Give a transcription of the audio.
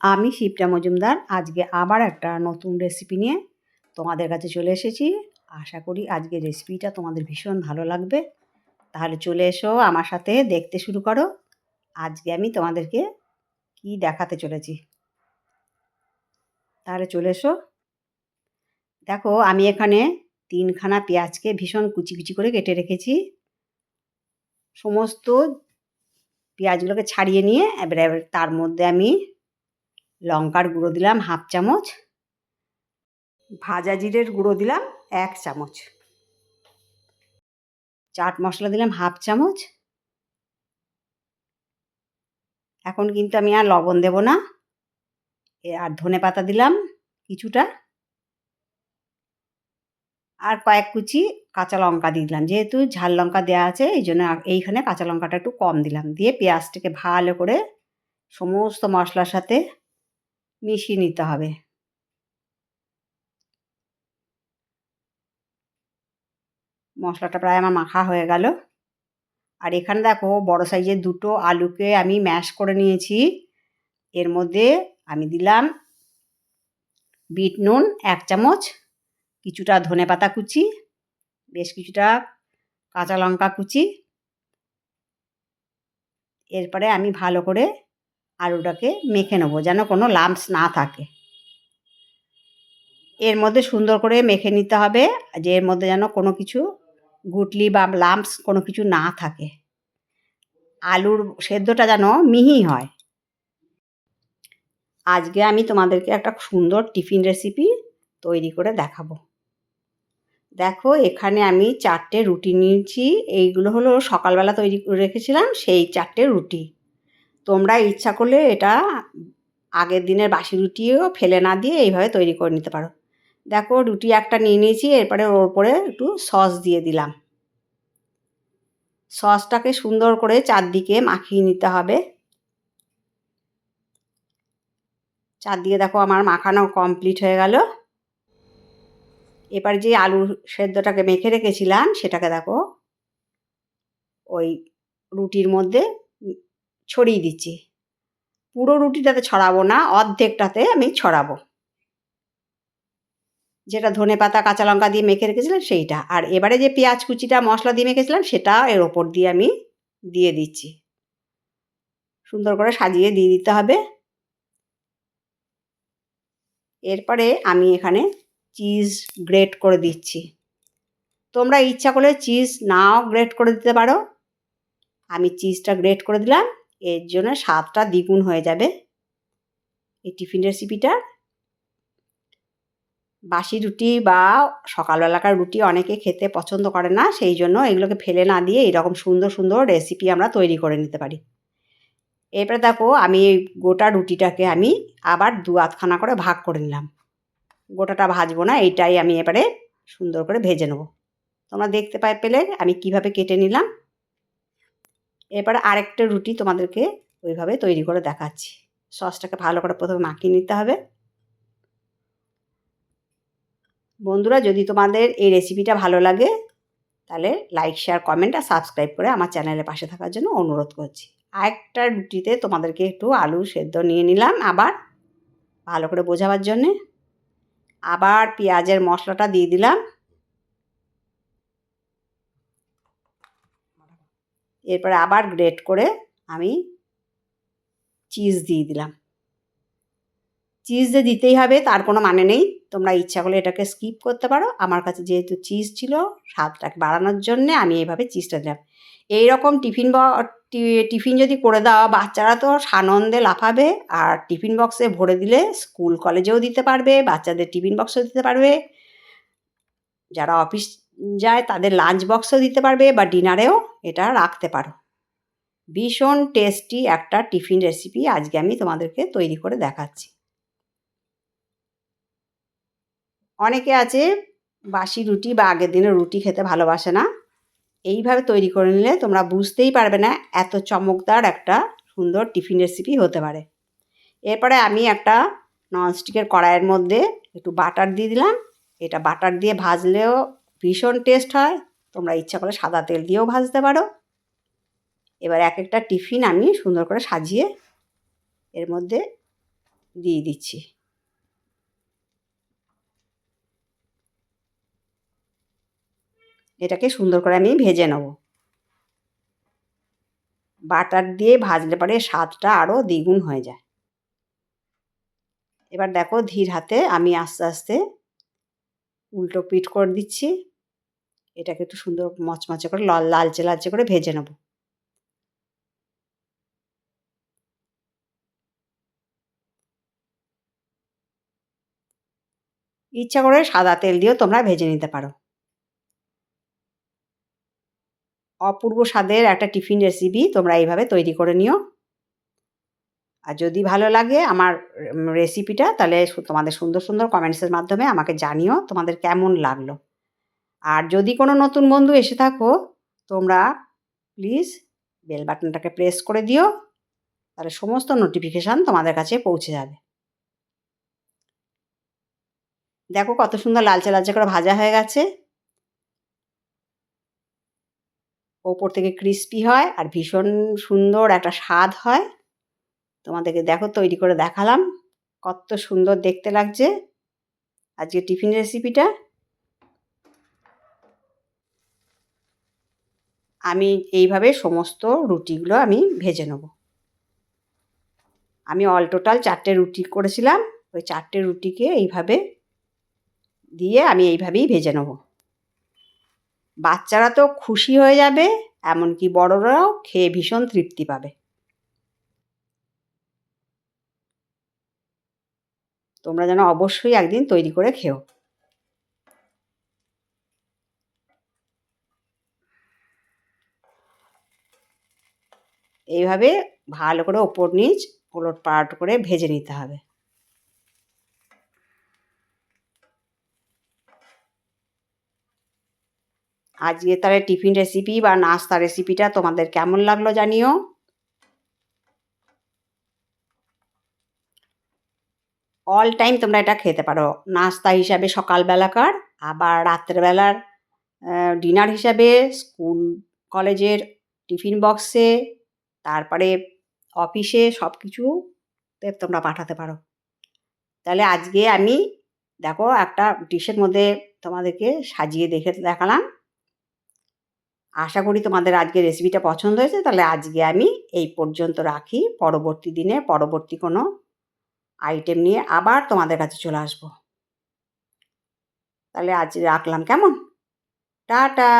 আমি শিবটা মজুমদার। আজকে আবার একটা নতুন রেসিপি নিয়ে তোমাদের কাছে চলে এসেছি। আশা করি আজকে রেসিপিটা তোমাদের ভীষণ ভালো লাগবে। তাহলে চলে এসো আমার সাথে, দেখতে শুরু করো। আজকে আমি তোমাদেরকে কি দেখাতে চলেছি? তাহলে চলে এসো। দেখো, আমি এখানে তিনখানা পেঁয়াজকে ভীষণ কুচি কুচি করে কেটে রেখেছি। সমস্ত পেঁয়াজগুলোকে ছাড়িয়ে নিয়ে, এবারে তার মধ্যে আমি লঙ্কার গুঁড়ো দিলাম হাফ চামচ। ভাজা জিরের গুঁড়ো দিলাম এক চামচ। চাট মশলা দিলাম হাফ চামচ। এখন কিন্তু আমি আর লবণ দেব না। আর ধনে পাতা দিলাম কিছুটা। আর কয়েক কুচি কাঁচা লঙ্কা দিয়ে দিলাম। যেহেতু ঝাল লঙ্কা দেওয়া আছে, এই জন্য এইখানে কাঁচা লঙ্কাটা একটু কম দিলাম। দিয়ে পেঁয়াজটাকে ভালো করে সমস্ত মশলার সাথে মিশিয়ে নিতে হবে। মশলাটা প্রায় আমার মাখা হয়ে গেল। আর এখানে দেখো বড় সাইজের দুটো আলুকে আমি ম্যাশ করে নিয়েছি। এর মধ্যে আমি দিলাম বিট নুন, এক চামচ, কিছুটা ধনে পাতা কুচি, বেশ কিছুটা কাঁচা লঙ্কা কুচি। এরপরে আমি ভালো করে আলুটাকে মেখে নেব, যেন কোনো লাম্পস না থাকে। এর মধ্যে সুন্দর করে মেখে নিতে হবে, যে এর মধ্যে যেন কোনো কিছু গুটলি বা লাম্পস কোনো কিছু না থাকে। আলুর সেদ্ধটা যেন মিহি হয়। আজকে আমি তোমাদেরকে একটা সুন্দর টিফিন রেসিপি তৈরি করে দেখাবো। দেখো, এখানে আমি চারটে রুটি নিয়েছি, এইগুলো হলো সকালবেলা তৈরি রেখেছিলাম, সেই চারটে রুটি। তোমরা ইচ্ছা করলে এটা আগের দিনের বাসি রুটিও ফেলে না দিয়ে এইভাবে তৈরি করে নিতে পারো। দেখো রুটি একটা নিয়ে নিয়েছি, এরপরে ওর উপরে একটু সস দিয়ে দিলাম। সসটাকে সুন্দর করে চারদিকে মাখিয়ে নিতে হবে। চারদিকে দেখো আমার মাখানো কমপ্লিট হয়ে গেল। এবার যে আলু সেদ্ধটাকে মেখে রেখেছিলাম, সেটাকে দেখো ওই রুটির মধ্যে ছড়িয়ে দিচ্ছি। পুরো রুটিটাতে ছড়াবো না, অর্ধেকটাতে আমি ছড়াবো। যেটা ধনে পাতা, কাঁচা লঙ্কা দিয়ে মেখে রেখেছিলাম সেইটা। আর এবারে যে পেঁয়াজ কুচিটা, মশলা দিয়ে মেখেছিলাম সেটা এর ওপর দিয়ে আমি দিয়ে দিচ্ছি। সুন্দর করে সাজিয়ে দিয়ে দিতে হবে। এরপরে আমি এখানে চিজ গ্রেট করে দিচ্ছি। তোমরা ইচ্ছা করলে চিজ নাও গ্রেট করে দিতে পারো। আমি চিজটা গ্রেট করে দিলাম। এর জন্য স্বাদটা দ্বিগুণ হয়ে যাবে। এই টিফিন রেসিপিটা বাসি রুটি বা সকালবেলাকার রুটি অনেকে খেতে পছন্দ করে না, সেই জন্য এগুলোকে ফেলে না দিয়ে এরকম সুন্দর সুন্দর রেসিপি আমরা তৈরি করে নিতে পারি। এরপরে দেখো আমি এই গোটা রুটিটাকে আমি আবার দু আধখানা করে ভাগ করে নিলাম। গোটাটা ভাজবো না, এইটাই আমি এবারে সুন্দর করে ভেজে নেব। তোমরা দেখতে পাই পেলে আমি কীভাবে কেটে নিলাম। এরপরে আরেকটা রুটি তোমাদেরকে ওইভাবে তৈরি করে দেখাচ্ছি। সসটাকে ভালো করে প্রথমে মাখিয়ে নিতে হবে। বন্ধুরা, যদি তোমাদের এই রেসিপিটা ভালো লাগে, তাহলে লাইক শেয়ার কমেন্ট আর সাবস্ক্রাইব করে আমার চ্যানেলের পাশে থাকার জন্য অনুরোধ করছি। আরেকটা রুটিতে তোমাদেরকে একটু আলু সেদ্ধ নিয়ে নিলাম আবার ভালো করে বোঝাবার জন্যে। আবার পেঁয়াজের মশলাটা দিয়ে দিলাম। এরপরে আবার গ্রেট করে আমি চিজ দিয়ে দিলাম। চিজ যে দিতেই হবে তার কোনো মানে নেই। তোমরা ইচ্ছা করলে এটাকে স্কিপ করতে পারো। আমার কাছে যেহেতু চিজ ছিল স্বাদটাকে বাড়ানোর জন্যে আমি এইভাবে চিজটা দিলাম। এইরকম টিফিন টিফিন যদি করে দাও, বাচ্চারা তো সানন্দে লাফাবে আর টিফিন বক্সে ভরে দিলে স্কুল কলেজেও দিতে পারবে, বাচ্চাদের টিফিন বক্সও দিতে পারবে। যারা অফিস যায় তাদের লাঞ্চ বক্সও দিতে পারবে বা ডিনারেও এটা রাখতে পারো। ভীষণ টেস্টি একটা টিফিন রেসিপি আজকে আমি তোমাদেরকে তৈরি করে দেখাচ্ছি। অনেকে আছে বাসি রুটি বা আগের দিনের রুটি খেতে ভালোবাসে না। এইভাবে তৈরি করে নিলে তোমরা বুঝতেই পারবে না এত চমকদার একটা সুন্দর টিফিন রেসিপি হতে পারে। এরপরে আমি একটা ননস্টিকের কড়াইয়ের মধ্যে একটু বাটার দিয়ে দিলাম। এটা বাটার দিয়ে ভাজলেও ভীষণ টেস্ট হয়। তোমরা ইচ্ছা করে সাদা তেল দিয়েও ভাজতে পারো। এবার এক একটা টিফিন আমি সুন্দর করে সাজিয়ে এর মধ্যে দিয়ে দিচ্ছি। এটাকে সুন্দর করে আমি ভেজে নেব। বাটার দিয়ে ভাজলে পরে স্বাদটা আরও দ্বিগুণ হয়ে যায়। এবার দেখো ধীর হাতে আমি আস্তে আস্তে উল্টো পিঠ করে দিচ্ছি। এটাকে একটু সুন্দর মচমচে করে লাল, লালচে লালচে করে ভেজে নেব। ইচ্ছা করে সাদা তেল দিয়েও তোমরা ভেজে নিতে পারো। অপূর্ব স্বাদের একটা টিফিন রেসিপি তোমরা এইভাবে তৈরি করে নিও। আর যদি ভালো লাগে আমার রেসিপিটা তাহলে তোমাদের সুন্দর সুন্দর কমেন্টসের মাধ্যমে আমাকে জানিও তোমাদের কেমন লাগল। আর যদি কোনো নতুন বন্ধু এসে থাকো, তোমরা প্লিজ বেল বাটনটাকে প্রেস করে দিও, তাহলে সমস্ত নোটিফিকেশান তোমাদের কাছে পৌঁছে যাবে। দেখো কত সুন্দর লালচে লালচে করে ভাজা হয়ে গেছে। ওপর থেকে ক্রিস্পি হয় আর ভীষণ সুন্দর একটা স্বাদ হয়। তোমাদেরকে দেখো তৈরি করে দেখালাম, কত সুন্দর দেখতে লাগছে। আজকে টিফিন রেসিপিটা আমি এইভাবে সমস্ত রুটিগুলো আমি ভেজে নেব। আমি অল টোটাল চারটে রুটি করেছিলাম, ওই চারটে রুটিকে এইভাবে দিয়ে আমি এইভাবেই ভেজে নেব। বাচ্চারা তো খুশি হয়ে যাবে, এমনকি বড়রাও খেয়ে ভীষণ তৃপ্তি পাবে। তোমরা যেন অবশ্যই একদিন তৈরি করে খেও। এইভাবে ভালো করে ওপর নিচ ওলট পালট করে ভেজে নিতে হবে। আজকে তাহলে টিফিন রেসিপি বা নাস্তা রেসিপিটা তোমাদের কেমন লাগল জানিও? অল টাইম তোমরা এটা খেতে পারো। নাস্তা হিসাবে সকালবেলাকার, আবার রাত্রেবেলার ডিনার হিসাবে স্কুল কলেজের টিফিন বক্সে তারপরে অফিসে সব কিছুতে তোমরা পাঠাতে পারো। তাহলে আজকে আমি দেখো একটা ডিশের মধ্যে তোমাদেরকে সাজিয়ে দেখে দেখালাম। আশা করি তোমাদের আজকে রেসিপিটা পছন্দ হয়েছে। তাহলে আজকে আমি এই পর্যন্ত রাখি। পরবর্তী দিনে পরবর্তী কোনো আইটেম নিয়ে আবার তোমাদের কাছে চলে আসব। তাহলে আজ রাখলাম। কেমন? টাটা!